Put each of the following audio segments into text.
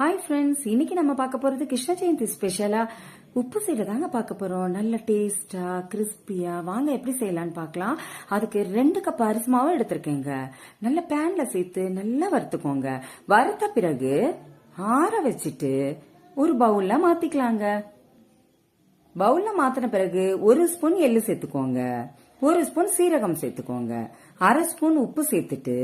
Hi friends இன்னைக்கு நம்ம பார்க்க போறது கிருஷ்ண ஜெயந்தி ஸ்பெஷலா உப்பு சீடை தாங்க பார்க்க போறோம். நல்ல டேஸ்டா கிறிஸ்பியா வாங்க எப்படி செய்யலாம்னு பார்க்கலாம். அதுக்கு ரெண்டு கப் அரிசி மாவு எடுத்திருக்கேங்க. நல்ல பேன்ல சேர்த்து நல்லா வறுத்துக்கோங்க. வறுத்த பிறகு ஆற வச்சுட்டு ஒரு பவுல்ல மாத்திக்கலாங்க. பவுல்ல மாத்தின பிறகு ஒரு ஸ்பூன் எள்ளு சேர்த்துக்கோங்க. ஒரு ஸ்பூன் சீரகம் சேர்த்துக்கோங்க. அரை ஸ்பூன் உப்பு சேர்த்துட்டு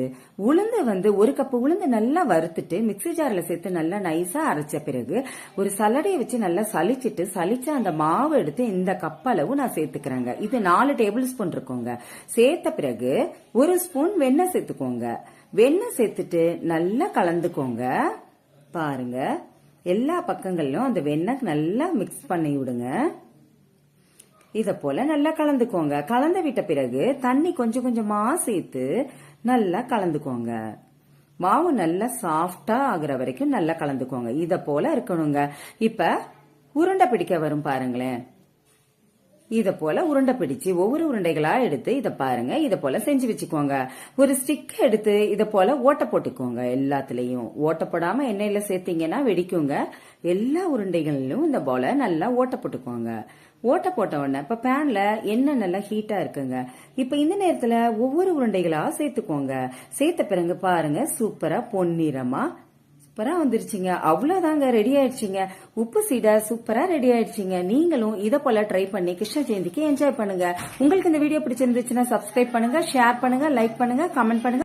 உளுந்து வந்து ஒரு கப்பு உளுந்து நல்லா வறுத்துட்டு மிக்ஸி ஜாரில் சேர்த்து நல்லா நைஸாக அரைச்ச பிறகு ஒரு சலடையை வச்சு நல்லா சலிச்சிட்டு சலிச்ச அந்த மாவு எடுத்து இந்த கப்பளவு நான் சேர்த்துக்கிறேங்க. இது நாலு டேபிள் ஸ்பூன் இருக்குங்க. சேர்த்த பிறகு ஒரு ஸ்பூன் வெண்ணெய் சேர்த்துக்கோங்க. வெண்ணெய் சேர்த்துட்டு நல்லா கலந்துக்கோங்க. பாருங்க. எல்லா பக்கங்கள்லையும் அந்த வெண்ணெய் நல்லா மிக்ஸ் பண்ணி விடுங்க. இத போல நல்லா கலந்துக்கோங்க. கலந்து விட்ட பிறகு தண்ணி கொஞ்சம் கொஞ்சமா சேர்த்து நல்லா கலந்துக்கோங்க. மாவு நல்லா சாஃப்டா ஆகுற வரைக்கும் நல்லா கலந்துக்கோங்க. இத போல இருக்கணுங்க. இப்ப உருண்டை பிடிக்க வரும் பாருங்களேன். இத போல உருண்டை பிடிச்சு ஒவ்வொரு உருண்டைகளா எடுத்து இத பாருங்க. இத போல செஞ்சு வச்சுக்கோங்க. ஒரு ஸ்டிக் எடுத்து இத போல ஓட்ட போட்டுக்கோங்க எல்லாத்துலயும். ஓட்ட போடாம எண்ணெயில சேர்த்தீங்கன்னா வெடிக்குங்க. எல்லா உருண்டைகளிலும் இந்த போல நல்லா ஓட்ட போட்டுக்கோங்க. ஓட்ட போட்ட உடனே இப்ப பேன்ல எண்ணெய் நல்லா ஹீட்டா இருக்குங்க. இப்ப இந்த நேரத்துல ஒவ்வொரு உருண்டைகளா சேர்த்துக்கோங்க. சேர்த்த பிறகு பாருங்க சூப்பரா பொன்னிறமா சூப்பரா வந்துருச்சுங்க. அவ்வளவுதாங்க ரெடி ஆயிடுச்சுங்க. உப்பு சீடை சூப்பரா ரெடி ஆயிடுச்சுங்க. நீங்களும் இதை போல ட்ரை பண்ணி கிருஷ்ண ஜெயந்திக்கு என்ஜாய் பண்ணுங்க. உங்களுக்கு இந்த வீடியோ பிடிச்சிருந்துச்சுன்னா சப்ஸ்கிரைப் பண்ணுங்க ஷேர் பண்ணுங்க லைக் பண்ணுங்க கமெண்ட் பண்ணுங்க.